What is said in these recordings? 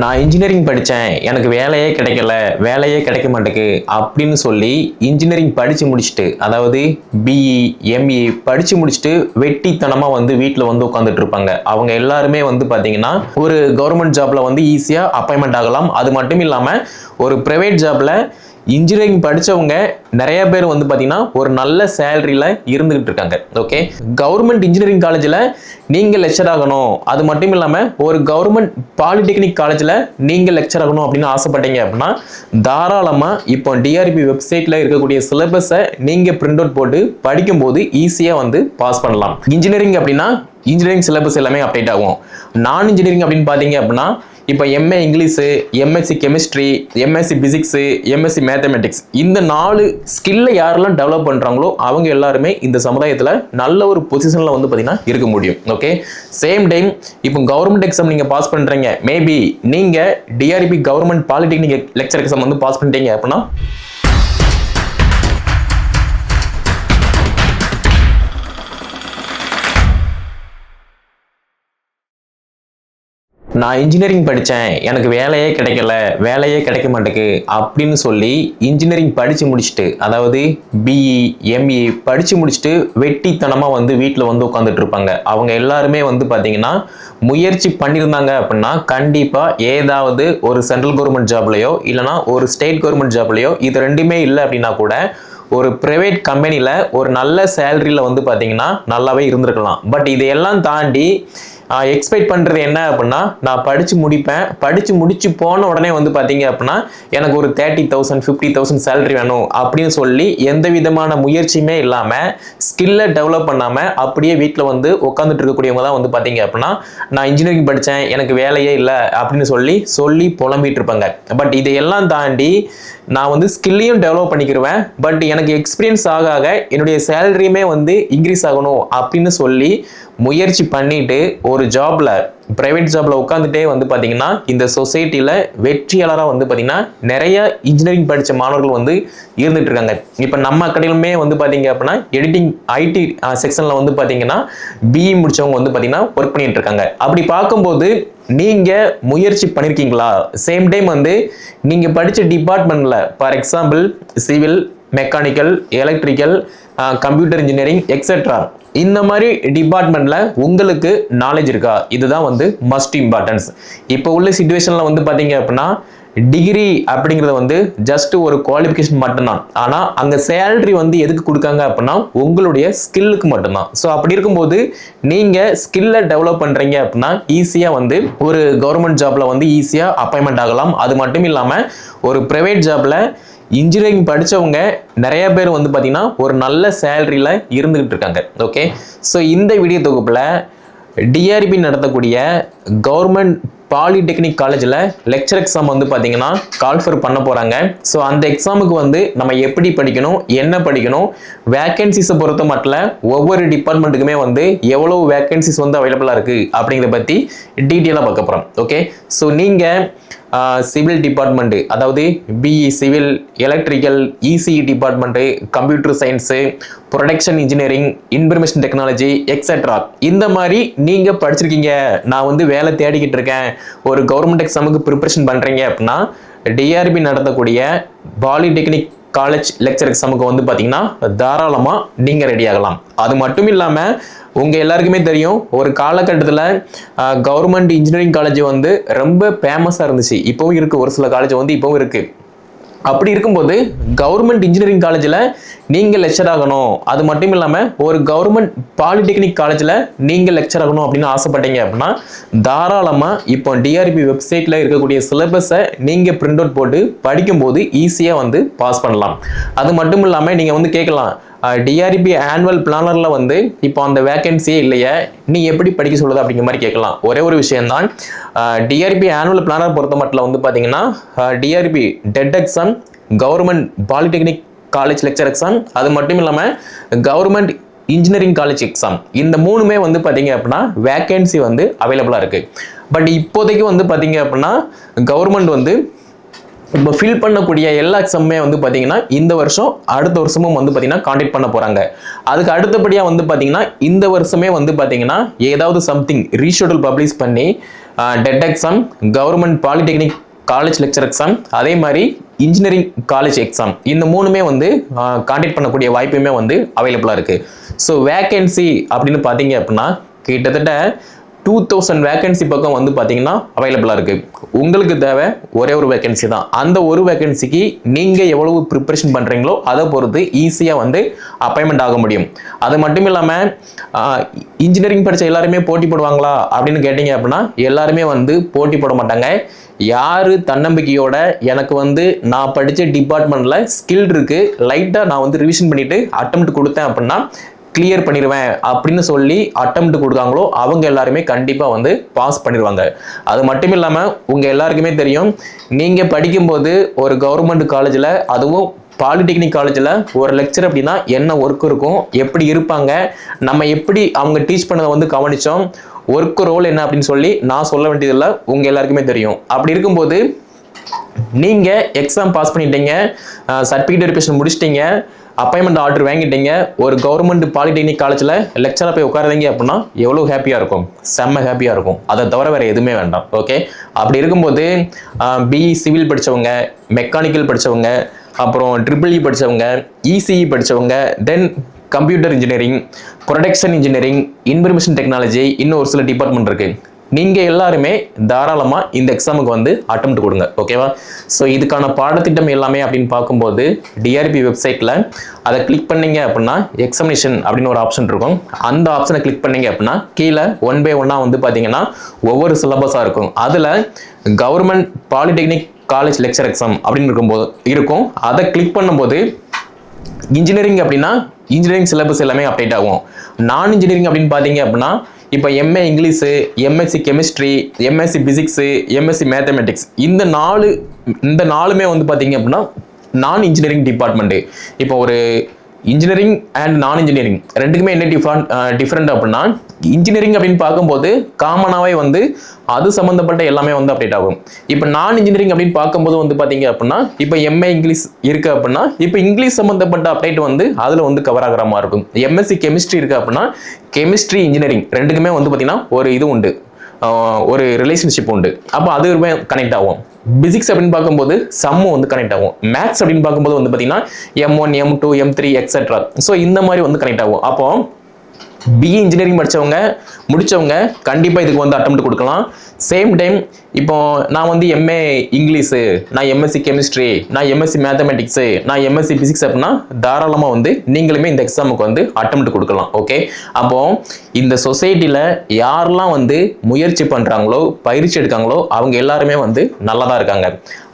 நான் இன்ஜினியரிங் படித்தேன் எனக்கு வேலையே கிடைக்கல வேலையே கிடைக்க மாட்டேக்கு அப்படின்னு சொல்லி இன்ஜினியரிங் படித்து முடிச்சுட்டு அதாவது பிஇ எம்இ படித்து முடிச்சுட்டு வெட்டித்தனமாக வந்து வீட்டில் வந்து உட்காந்துட்டு இருப்பாங்க. அவங்க எல்லாருமே வந்து பார்த்தீங்கன்னா ஒரு கவர்மெண்ட் ஜாப்பில் வந்து ஈஸியாக அப்பாயின்மெண்ட் ஆகலாம். அது மட்டும் இல்லாமல் ஒரு ப்ரைவேட் ஜாப்பில் இன்ஜினியரிங் படித்தவங்க நிறைய பேர் வந்து பார்த்தீங்கன்னா ஒரு நல்ல சேலரியில் இருந்துகிட்டு இருக்காங்க. ஓகே கவர்மெண்ட் இன்ஜினியரிங் காலேஜில் நீங்கள் லெக்சர் ஆகணும். அது மட்டும் இல்லாமல் ஒரு கவர்மெண்ட் பாலிடெக்னிக் காலேஜில் நீங்கள் லெக்சர் ஆகணும் அப்படின்னு ஆசைப்பட்டீங்க அப்படின்னா தாராளமாக இப்போ டிஆர்பி வெப்சைட்டில் இருக்கக்கூடிய சிலபஸை நீங்கள் பிரிண்ட் அவுட் போட்டு படிக்கும்போது ஈஸியாக வந்து பாஸ் பண்ணலாம். இன்ஜினியரிங் அப்படின்னா இன்ஜினியரிங் சிலபஸ் எல்லாமே அப்டேட் ஆகும். நான் இன்ஜினியரிங் அப்படின்னு பார்த்தீங்க அப்படின்னா இப்போ MA English MSc chemistry MSc physics MSc mathematics இந்த நாலு ஸ்கில்லை யாரெல்லாம் டெவலப் பண்ணுறாங்களோ அவங்க எல்லாருமே இந்த சமுதாயத்தில் நல்ல ஒரு பொசிஷனில் வந்து பார்த்திங்கன்னா இருக்க முடியும். ஓகே சேம் டைம் இப்போ கவர்மெண்ட் எக்ஸாம் நீங்கள் பாஸ் பண்ணுறீங்க மேபி நீங்கள் TRB government polytechnic lecturer exam வந்து பாஸ் பண்ணிட்டீங்க அப்படின்னா நான் இன்ஜினியரிங் படித்தேன் எனக்கு வேலையே கிடைக்கல வேலையே கிடைக்க மாட்டேக்கு அப்படின்னு சொல்லி இன்ஜினியரிங் படித்து முடிச்சுட்டு அதாவது பிஇ எம்இ படித்து முடிச்சுட்டு வெட்டித்தனமாக வந்து வீட்டில் வந்து உட்காந்துட்டு இருப்பாங்க. அவங்க எல்லாருமே வந்து பார்த்தீங்கன்னா முயற்சி பண்ணியிருந்தாங்க அப்படின்னா கண்டிப்பாக ஏதாவது ஒரு சென்ட்ரல் கவர்மெண்ட் ஜாப்லையோ இல்லைனா ஒரு ஸ்டேட் கவர்மெண்ட் ஜாப்லையோ இது ரெண்டுமே இல்லை அப்படின்னா கூட ஒரு ப்ரைவேட் கம்பெனியில் ஒரு நல்ல சேலரியில் வந்து பார்த்தீங்கன்னா நல்லாவே இருந்திருக்கலாம். பட் இதையெல்லாம் தாண்டி எக்ஸ்பெக்ட் பண்ணுறது என்ன அப்படின்னா நான் படித்து முடிப்பேன். படித்து முடிச்சு போன உடனே வந்து பார்த்தீங்க அப்படின்னா எனக்கு ஒரு thirty thousand fifty thousand salary வேணும் அப்படின்னு சொல்லி எந்த விதமான முயற்சியுமே இல்லாமல் ஸ்கில்லை டெவலப் பண்ணாமல் அப்படியே வீட்டில் வந்து உட்காந்துட்டு இருக்கக்கூடியவங்க தான் வந்து பார்த்தீங்க அப்படின்னா நான் இன்ஜினியரிங் படித்தேன் எனக்கு வேலையே இல்லை அப்படின்னு சொல்லி சொல்லி புலம்பிட்டு இருப்பாங்க. பட் இதையெல்லாம் தாண்டி நான் வந்து ஸ்கில்லையும் டெவலப் பண்ணிக்கிருவேன். பட் எனக்கு எக்ஸ்பீரியன்ஸ் ஆக ஆக என்னுடைய சேலரியுமே வந்து இன்க்ரீஸ் ஆகணும் அப்படின்னு சொல்லி முயற்சி பண்ணிட்டு ஒரு ஜாப்ல பிரைவேட் ஜாப்ல உட்காந்துட்டே வந்து பார்த்தீங்கன்னா இந்த சொசைட்டியில் வெற்றியாளராக வந்து பார்த்தீங்கன்னா நிறைய இன்ஜினியரிங் படித்த மாணவர்கள் வந்து இருந்துட்டு இருக்காங்க இப்போ நம்ம கடையிலுமே வந்து பார்த்தீங்க அப்படின்னா எடிட்டிங் ஐடி செக்ஷனில் வந்து பார்த்தீங்கன்னா பிஇ முடிச்சவங்க வந்து பார்த்தீங்கன்னா ஒர்க் பண்ணிட்டு இருக்காங்க அப்படி பார்க்கும்போது நீங்க முயற்சி பண்ணிருக்கீங்களா? சேம் டைம் வந்து நீங்க படிச்ச டிபார்ட்மெண்ட்ல for example civil mechanical electrical computer engineering etcetera இந்த மாதிரி டிபார்ட்மெண்ட்டில் உங்களுக்கு நாலேஜ் இருக்கா? இதுதான் வந்து மஸ்ட் இம்பார்ட்டன்ஸ் இப்போ உள்ள சுச்சுவேஷனில் வந்து பார்த்தீங்க அப்படின்னா டிகிரி அப்படிங்கிறது வந்து ஜஸ்ட் ஒரு குவாலிஃபிகேஷன் மட்டும்தான். ஆனால் அங்கே சேலரி வந்து எதுக்கு கொடுக்காங்க அப்படின்னா உங்களுடைய ஸ்கில்லுக்கு மட்டும்தான். ஸோ அப்படி இருக்கும்போது நீங்கள் ஸ்கில்லை டெவலப் பண்ணுறீங்க அப்படின்னா ஈஸியாக வந்து ஒரு கவர்மெண்ட் ஜாப்பில் வந்து ஈஸியாக அப்பாயின்மெண்ட் ஆகலாம். அது மட்டும் இல்லாமல் ஒரு ப்ரைவேட் ஜாப்பில் இன்ஜினியரிங் படித்தவங்க நிறைய பேர் வந்து பார்த்திங்கன்னா ஒரு நல்ல சேலரியில் இருந்துக்கிட்டு இருக்காங்க. ஓகே ஸோ இந்த வீடியோ தொகுப்பில் டிஆர்பி நடத்தக்கூடிய கவர்மெண்ட் பாலிடெக்னிக் காலேஜில் லெக்சர் எக்ஸாம் வந்து பார்த்தீங்கன்னா கால்ஃபர் பண்ண போகிறாங்க ஸோ அந்த எக்ஸாமுக்கு வந்து நம்ம எப்படி படிக்கணும் என்ன படிக்கணும் வேக்கன்சிஸை பொறுத்த மட்டும் ஒவ்வொரு டிபார்ட்மெண்ட்டுக்குமே வந்து எவ்வளோ வேக்கன்சிஸ் வந்து அவைலபிளாக இருக்குது அப்படிங்கிறத பற்றி டீட்டெயிலாக பார்க்க போகிறோம் ஓகே ஸோ நீங்கள் சிவில் டிபார்ட்மெண்ட்டு அதாவது BE civil electrical ECE department computer science production engineering information technology etcetera இந்த மாதிரி நீங்கள் படிச்சிருக்கீங்க. நான் வந்து வேலை தேடிக்கிட்டு இருக்கேன். ஒரு கவர்மெண்ட் எக்ஸாமுக்கு ப்ரிப்பரேஷன் பண்ணுறீங்க அப்படின்னா டிஆர்பி நடத்தக்கூடிய பாலிடெக்னிக் காலேஜ் லெக்சர் எக்ஸாமுக்கு வந்து பார்த்தீங்கன்னா தாராளமாக நீங்கள் ரெடி ஆகலாம். அது மட்டும் இல்லாமல் உங்கள் எல்லாருக்குமே தெரியும் ஒரு காலகட்டத்தில் கவர்மெண்ட் இன்ஜினியரிங் காலேஜ் வந்து ரொம்ப ஃபேமஸாக இருந்துச்சு. இப்போவும் இருக்குது ஒரு சில காலேஜ் வந்து இப்போவும் இருக்குது அப்படி இருக்கும்போது கவர்மெண்ட் இன்ஜினியரிங் காலேஜில் நீங்கள் லெக்சர் ஆகணும். அது மட்டும் இல்லாமல் ஒரு கவர்மெண்ட் பாலிடெக்னிக் காலேஜில் நீங்கள் லெக்சர் ஆகணும் அப்படின்னு ஆசைப்பட்டீங்க அப்படின்னா தாராளமாக இப்போ டிஆர்பி வெப்சைட்டில் இருக்கக்கூடிய சிலபஸை நீங்கள் பிரிண்ட் அவுட் போட்டு படிக்கும்போது ஈஸியாக வந்து பாஸ் பண்ணலாம். அது மட்டும் இல்லாமல் நீங்கள் வந்து கேட்கலாம் டிஆர்பி ஆனுவல் பிளானரில் வந்து இப்போ அந்த வேகன்சியே இல்லையே நீ எப்படி படிக்க சொல்லுது அப்படிங்கிற மாதிரி கேட்கலாம். ஒரே ஒரு விஷயம்தான். டிஆர்பி ஆனுவல் பிளானர் பொறுத்த மட்டும் வந்து பார்த்தீங்கன்னா TRB TET exam government polytechnic college lecturer exam அது மட்டும் இல்லாமல் கவர்மெண்ட் இன்ஜினியரிங் காலேஜ் எக்ஸாம் இந்த மூணுமே வந்து பார்த்தீங்க அப்படின்னா வேகன்சி வந்து அவைலபிளாக இருக்குது பட் இப்போதைக்கு வந்து பார்த்தீங்க அப்படின்னா கவர்மெண்ட் வந்து இப்போ ஃபில் பண்ணக்கூடிய எல்லா எக்ஸாமுமே வந்து பார்த்தீங்கன்னா இந்த வருஷம் அடுத்த வருஷமும் வந்து பார்த்தீங்கன்னா காண்டக்ட் பண்ண போகிறாங்க அதுக்கு அடுத்தபடியாக வந்து பார்த்தீங்கன்னா இந்த வருஷமே வந்து பார்த்தீங்கன்னா ஏதாவது சம்திங் ரீஷெடியூல் பப்ளிஷ் பண்ணி TET exam government polytechnic college lecturer exam அதே மாதிரி இன்ஜினியரிங் காலேஜ் எக்ஸாம் இந்த மூணுமே வந்து காண்டக்ட் பண்ணக்கூடிய வாய்ப்புமே வந்து அவைலபிளாக இருக்குது ஸோ வேக்கன்சி அப்படின்னு பார்த்தீங்க அப்படின்னா கிட்டத்தட்ட டூ தௌசண்ட் வேகன்சி பக்கம் வந்து பார்த்தீங்கன்னா அவைலபிளாக இருக்குது உங்களுக்கு தேவை ஒரே ஒரு வேகன்சி தான். அந்த ஒரு வேகன்சிக்கு நீங்கள் எவ்வளவு ப்ரிப்பரேஷன் பண்ணுறீங்களோ அதை பொறுத்து ஈஸியாக வந்து அப்பாயின்மெண்ட் ஆக முடியும். அது மட்டும் இல்லாமல் இன்ஜினியரிங் படித்த எல்லாருமே போட்டி போடுவாங்களா அப்படின்னு கேட்டிங்க அப்படின்னா எல்லாருமே வந்து போட்டி போட மாட்டாங்க. யார் தன்னம்பிக்கையோட எனக்கு வந்து நான் படித்த டிபார்ட்மெண்ட்டில் ஸ்கில் இருக்குது லைட்டாக நான் வந்து ரிவிஷன் பண்ணிவிட்டு அட்டம் கொடுத்தேன் அப்படின்னா கிளியர் பண்ணிடுவேன் அப்படின்னு சொல்லி அட்டம்ப்ட் கொடுக்காங்களோ அவங்க எல்லாருமே கண்டிப்பாக வந்து பாஸ் பண்ணிடுவாங்க அது மட்டும் இல்லாமல் உங்கள் எல்லாருக்குமே தெரியும் நீங்கள் படிக்கும்போது ஒரு கவர்மெண்ட் காலேஜில் அதுவும் பாலிடெக்னிக் காலேஜில் ஒரு லெக்சர் அப்படின்னா என்ன ஒர்க் இருக்கும் எப்படி இருப்பாங்க நம்ம எப்படி அவங்க டீச் பண்ணதை வந்து கவனித்தோம் ஒர்க் ரோல் என்ன அப்படின்னு சொல்லி நான் சொல்ல வேண்டியதில்லை உங்கள் எல்லாருக்குமே தெரியும். அப்படி இருக்கும்போது நீங்கள் எக்ஸாம் பாஸ் பண்ணிட்டீங்க சர்டிஃபிகேட் வெரிஃபிகேஷன் முடிச்சிட்டிங்க அப்பாயின்மெண்ட் ஆர்டர் வாங்கிட்டீங்க. ஒரு கவர்மெண்ட் பாலிடெக்னிக் காலேஜில் லெக்சராக போய் உட்காருதீங்க அப்படின்னா எவ்வளோ ஹாப்பியாக இருக்கும்? செம்ம ஹாப்பியாக இருக்கும். அதை தவிர வேறு எதுவுமே வேண்டாம். ஓகே அப்படி இருக்கும்போது பிஇ சிவில் படித்தவங்க மெக்கானிக்கல் படித்தவங்க அப்புறம் ட்ரிபிள் இ படித்தவங்க இசிஇ படித்தவங்க then computer engineering production engineering information technology இன்னும் ஒரு சில டிபார்ட்மெண்ட் இருக்குது நீங்கள் எல்லாருமே தாராளமாக இந்த எக்ஸாமுக்கு வந்து அட்டம் கொடுங்க ஓகேவா ஸோ இதுக்கான பாடத்திட்டம் எல்லாமே அப்படின்னு பார்க்கும்போது டிஆர்பி வெப்சைட்டில் அதை கிளிக் பண்ணீங்க அப்படின்னா எக்ஸாமினேஷன் அப்படின்னு ஒரு ஆப்ஷன் இருக்கும். அந்த ஆப்ஷனை கிளிக் பண்ணீங்க அப்படின்னா கீழே ஒன் பை ஒன்னாக வந்து பார்த்தீங்கன்னா ஒவ்வொரு சிலபஸாக இருக்கும். அதில் government polytechnic college lecturer exam அப்படின்னு இருக்கும்போது இருக்கும். அதை கிளிக் பண்ணும்போது இன்ஜினியரிங் அப்படின்னா இன்ஜினியரிங் சிலபஸ் எல்லாமே அப்டேட் ஆகும். நான் இன்ஜினியரிங் அப்படின்னு பார்த்தீங்க அப்படின்னா இப்போ MA English MSc chemistry MSc physics MSc mathematics இந்த நாலு இந்த நாலுமே வந்து பார்த்தீங்க அப்படின்னா நான் இன்ஜினியரிங் டிபார்ட்மெண்ட்டு இப்போ ஒரு இன்ஜினியரிங் அண்ட் நான் இன்ஜினியரிங் ரெண்டுக்குமே என்ன டிஃப்ரெண்ட் டிஃப்ரெண்ட் அப்படின்னா இன்ஜினியரிங் அப்படின்னு பார்க்கும்போது காமனாகவே வந்து அது சம்மந்தப்பட்ட எல்லாமே வந்து அப்டேட் ஆகும். இப்போ நான் இன்ஜினியரிங் அப்படின்னு பார்க்கும்போது வந்து பார்த்தீங்க அப்படின்னா இப்போ எம்ஏ இங்கிலீஷ் இருக்குது அப்படின்னா இப்போ இங்கிலீஷ் சம்மந்தப்பட்ட அப்டேட் வந்து அதில் வந்து கவர் ஆகிற மாதிரி இருக்கும். எம்எஸ்சி கெமிஸ்ட்ரி இருக்குது அப்படின்னா கெமிஸ்ட்ரி இன்ஜினியரிங் ரெண்டுக்குமே வந்து பார்த்தீங்கன்னா ஒரு இது உண்டு. ஒரு ரிலேஷன்ஷிப் உண்டு. அப்போ அதுவுமே கனெக்ட் ஆகும். பிசிக்ஸ் அப்படின்னு பார்க்கும்போது சம்மு வந்து கனெக்ட் ஆகும். மேத்ஸ் அப்படின்னு பார்க்கும்போது வந்து பார்த்தீங்கன்னா M one M two M three etcetera so இந்த மாதிரி வந்து கனெக்ட் ஆகும். அப்போ பிஇ இன்ஜினியரிங் படித்தவங்க முடித்தவங்க கண்டிப்பாக இதுக்கு வந்து அட்டம் கொடுக்கலாம். சேம் டைம் இப்போ நான் வந்து எம்ஏ இங்கிலீஷு நான் எம்எஸ்சி கெமிஸ்ட்ரி நான் எம்எஸ்சி மேத்தமெட்டிக்ஸு நான் எம்எஸ்சி பிசிக்ஸ் அப்படின்னா தாராளமாக வந்து நீங்களுமே இந்த எக்ஸாமுக்கு வந்து அட்டம் கொடுக்கலாம் ஓகே அப்போ இந்த சொசைட்டியில் யாரெல்லாம் வந்து முயற்சி பண்ணுறாங்களோ பயிற்சி எடுக்காங்களோ அவங்க எல்லாருமே வந்து நல்லா தான் இருக்காங்க.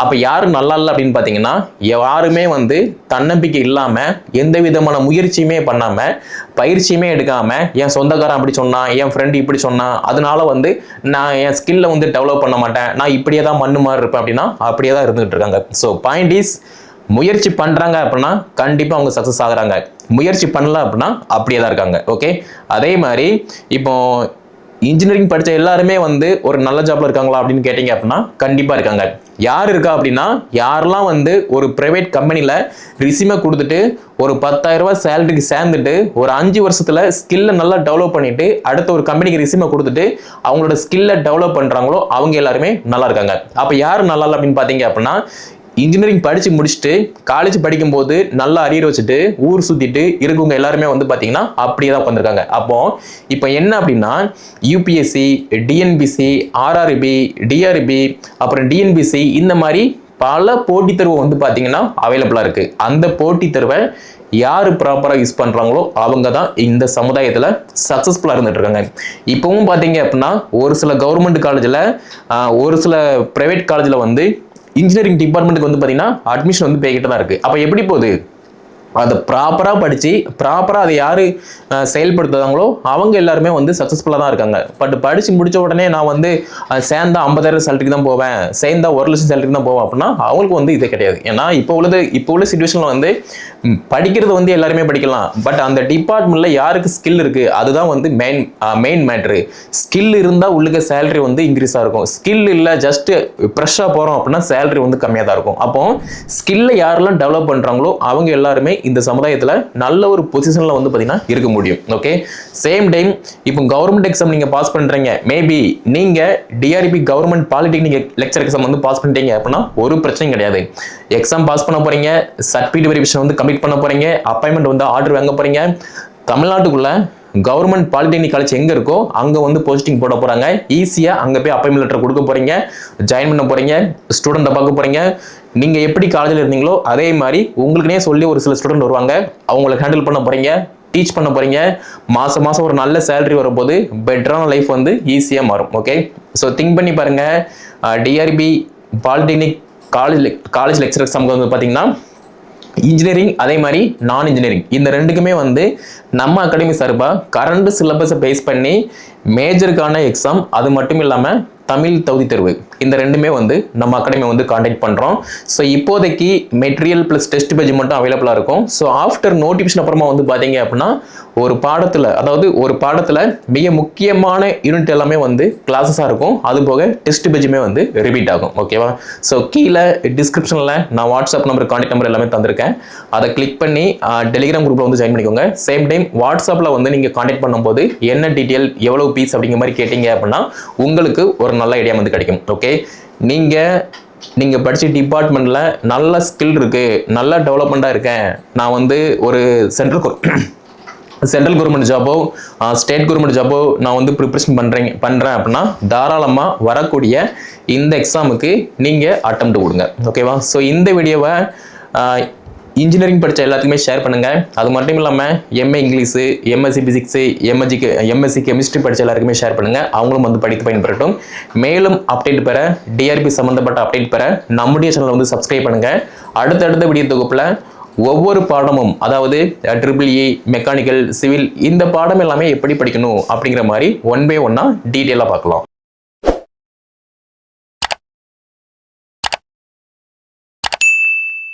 அப்போ யார் நல்லா இல்லை அப்படின்னு பார்த்தீங்கன்னா யாருமே வந்து தன்னம்பிக்கை இல்லாமல் எந்த விதமான முயற்சியுமே பண்ணாமல் பயிற்சியுமே எடுக்காமல் என் சொந்தக்காரன் அப்படி சொன்னான் என் ஃப்ரெண்ட் இப்படி சொன்னான் அதனால வந்து நான் என் ஸ்கில்லை வந்து டெவலப் பண்ண மாட்டேன். நான் இப்படியே தான் மண்ணு மாதிரி இருப்பேன் அப்படின்னா அப்படியே தான் இருந்துகிட்டு இருக்காங்க. ஸோ பாயிண்ட் இஸ் முயற்சி பண்ணுறாங்க அப்படின்னா கண்டிப்பாக அவங்க சக்ஸஸ் ஆகுறாங்க. முயற்சி பண்ணல அப்படின்னா அப்படியே தான் இருக்காங்க. ஓகே அதே மாதிரி இப்போ இன்ஜினியரிங் படித்த எல்லாருமே வந்து ஒரு நல்ல ஜாப்ல இருக்காங்களா அப்படின்னு கேட்டிங்க அப்படின்னா கண்டிப்பாக இருக்காங்க. யார் இருக்கா அப்படின்னா யாரெல்லாம் வந்து ஒரு ப்ரைவேட் கம்பெனியில் ரிசியூமை கொடுத்துட்டு ஒரு 10000 ரூபாய் சேலரிக்கு சேர்ந்துட்டு ஒரு அஞ்சு வருஷத்தில் ஸ்கில்லை நல்லா டெவலப் பண்ணிட்டு அடுத்த ஒரு கம்பெனிக்கு ரிசியூமை கொடுத்துட்டு அவங்களோட ஸ்கில்லை டெவலப் பண்ணுறாங்களோ அவங்க எல்லாருமே நல்லா இருக்காங்க. அப்போ யார் நல்லா இல்லை அப்படின்னு பார்த்தீங்க அப்படின்னா இன்ஜினியரிங் படித்து முடிச்சுட்டு காலேஜ் படிக்கும்போது நல்லா அரியர் வச்சுட்டு ஊர் சுற்றிட்டு இருக்கவங்க எல்லாருமே வந்து பார்த்தீங்கன்னா அப்படியே தான் உட்காந்துருக்காங்க அப்போ இப்போ என்ன அப்படின்னா யூபிஎஸ்சி டிஎன்பிசி ஆர்ஆர்பி டிஆர்பி அப்புறம் டிஎன்பிசி இந்த மாதிரி பல போட்டித் தேர்வு வந்து பார்த்தீங்கன்னா அவைலபிளாக இருக்குது அந்த போட்டித் தேர்வை யார் ப்ராப்பராக யூஸ் பண்ணுறாங்களோ அவங்க தான் இந்த சமுதாயத்தில் சக்ஸஸ்ஃபுல்லாக இருந்துட்டு இருக்காங்க. இப்போவும் பார்த்தீங்க அப்படின்னா ஒரு சில கவர்மெண்ட் காலேஜில் ஒரு சில ப்ரைவேட் காலேஜில் வந்து இன்ஜினியரிங் டிபார்ட்மெண்ட்டுக்கு வந்து பார்த்தீங்கன்னா அட்மிஷன் வந்து போய்கிட்டு தான் இருக்குது அப்போ எப்படி போகுது? அதை ப்ராப்பராக படித்து ப்ராப்பராக அதை யார் செயல்படுத்துறாங்களோ அவங்க எல்லாருமே வந்து சக்ஸஸ்ஃபுல்லாக தான் இருக்காங்க. பட் படித்து முடித்த உடனே நான் வந்து சேர்ந்தா ஐம்பதாயிரம் சேலரிக்கு தான் போவேன். சேர்ந்தா ஒரு லட்சம் சேலரிக்கு தான் போவேன் அப்படின்னா அவங்களுக்கு வந்து இது கிடையாது. ஏன்னா இப்போ உள்ளது இப்போ உள்ள சுச்சுவேஷனில் வந்து படிக்கிறது வந்து எல்லாருமே படிக்கலாம். பட் அந்த டிபார்ட்மெண்ட்டில் யாருக்கு ஸ்கில் இருக்குது அதுதான் வந்து மெயின் மெயின் மேட்ரு ஸ்கில் இருந்தால் உள்ளுக்க சேலரி வந்து இன்க்ரீஸாக இருக்கும். ஸ்கில் இல்லை ஜஸ்ட்டு ஃப்ரெஷ்ஷாக போகிறோம் அப்படின்னா சேலரி வந்து கம்மியாக தான் இருக்கும். அப்போ ஸ்கில்லை யாரெல்லாம் டெவலப் பண்ணுறாங்களோ அவங்க எல்லாருமே இந்த சமுதாயத்தில் நல்ல ஒரு பொசிஷனில் வந்து பார்த்தீங்கன்னா இருக்க முடியும். ஓகே சேம் டைம் இப்போ கவர்மெண்ட் எக்ஸாம் நீங்கள் பாஸ் பண்ணுறீங்க மேபி நீங்கள் TRB government polytechnic lecturer exam வந்து பாஸ் பண்ணிட்டீங்க அப்படின்னா ஒரு பிரச்சனையும் கிடையாது. எக்ஸாம் பாஸ் பண்ண போகிறீங்க சர்டிஃபிகேட் வெரிஃபிகேஷன் வந்து கம்ப்ளீட் பண்ண போகிறீங்க அப்பாயின்மெண்ட் வந்து ஆர்டர் வாங்க போகிறீங்க தமிழ்நாட்டுக்குள்ளே கவர்மெண்ட் பாலிடெக்னிக் காலேஜ் எங்கே இருக்கோ அங்கே வந்து போஸ்டிங் போட போகிறாங்க ஈஸியாக அங்கே போய் அப்பாயின்மெண்ட் லெட்டர் கொடுக்க போகிறீங்க ஜாயின் பண்ண போகிறீங்க ஸ்டூடெண்ட்டை பார்க்க போகிறீங்க நீங்கள் எப்படி காலேஜில் இருந்தீங்களோ அதே மாதிரி உங்களுக்குனே சொல்லி ஒரு சில ஸ்டூடெண்ட் வருவாங்க. அவங்கள ஹேண்டில் பண்ண போகிறீங்க டீச் பண்ண போகிறீங்க மாதம் மாதம் ஒரு நல்ல சேலரி வரும்போது பெட்டரான லைஃப் வந்து ஈஸியாக மாறும். ஓகே ஸோ திங்க் பண்ணி பாருங்கள் TRB polytechnic college college lecturer எக்ஸாமுக்கு வந்து பார்த்தீங்கன்னா இன்ஜினியரிங் அதே மாதிரி நான் இன்ஜினியரிங் இந்த ரெண்டுக்குமே வந்து நம்ம அகாடமி சார்பாக கரண்ட் சிலபஸை பேஸ் பண்ணி மேஜருக்கான எக்ஸாம் அது மட்டும் இல்லாமல் தமிழ் தகுதி தேர்வு. இந்த ரெண்டுமே வந்து நம்ம அகாடமி வந்து காண்டாக்ட் பண்ணுறோம் ஸோ இப்போதைக்கு மெட்டீரியல் ப்ளஸ் டெஸ்ட் பேஜ் மட்டும் அவைலபிளாக இருக்கும். ஸோ ஆஃப்டர் நோட்டிஃபிகேஷன் அப்புறமா வந்து பார்த்தீங்க அப்படின்னா ஒரு பாடத்தில் அதாவது ஒரு பாடத்தில் மிக முக்கியமான யூனிட் எல்லாமே வந்து கிளாஸஸாக இருக்கும். அது போக டெஸ்ட் பேஜுமே வந்து ரிப்பீட் ஆகும். ஓகேவா ஸோ கீழே டிஸ்கிரிப்ஷனில் நான் வாட்ஸ்அப் நம்பர் கான்டாக்ட் நம்பர் எல்லாமே தந்திருக்கேன். அதை கிளிக் பண்ணி டெலிகிராம் குரூப்பில் வந்து ஜாயின் பண்ணிக்கோங்க. சேம் டைம் வாட்ஸ்அப்பில் வந்து நீங்கள் கான்டாக்ட் பண்ணும்போது என்ன டீட்டெயில் எவ்வளோ பீஸ் அப்படிங்கிற மாதிரி கேட்டிங்க அப்படின்னா உங்களுக்கு ஒரு நல்ல ஐடியா வந்து கிடைக்கும். ஓகே நீங்கள் நீங்கள் படித்த டிபார்ட்மெண்ட்டில் நல்ல ஸ்கில் இருக்குது நல்ல டெவலப்மெண்ட்டாக இருக்கேன். நான் வந்து ஒரு சென்ட்ரல் சென்ட்ரல் கவர்மெண்ட் ஜாபோ ஸ்டேட் கவர்மெண்ட் ஜாபோ நான் வந்து ப்ரிப்ரேஷன் பண்ணுறேங்க பண்ணுறேன் அப்படின்னா தாராளமாக வரக்கூடிய இந்த எக்ஸாமுக்கு நீங்கள் அட்டம் கொடுங்க ஓகேவா ஸோ இந்த வீடியோவை இன்ஜினியரிங் படித்த எல்லாத்துக்குமே ஷேர் பண்ணுங்கள் அது மட்டும் இல்லாமல் MA English MSc physics MSc MSc chemistry படித்த எல்லாருக்குமே ஷேர் பண்ணுங்கள் அவங்களும் வந்து படித்து பயன்பெறட்டும். மேலும் அப்டேட் பெற டிஆர்பி சம்மந்தப்பட்ட அப்டேட் பெற நம்முடைய சேனலை வந்து சப்ஸ்கிரைப் பண்ணுங்கள் அடுத்தடுத்த வீடியோ தொகுப்பில் ஒவ்வொரு பாடமும் அதாவது ட்ரிபிள் இ மெக்கானிக்கல் சிவில் இந்த பாடம் எல்லாமே எப்படி படிக்கணும் அப்படிங்கிற மாதிரி ஒன் பை ஒன்னாக டீட்டெயிலாக பார்க்கலாம்.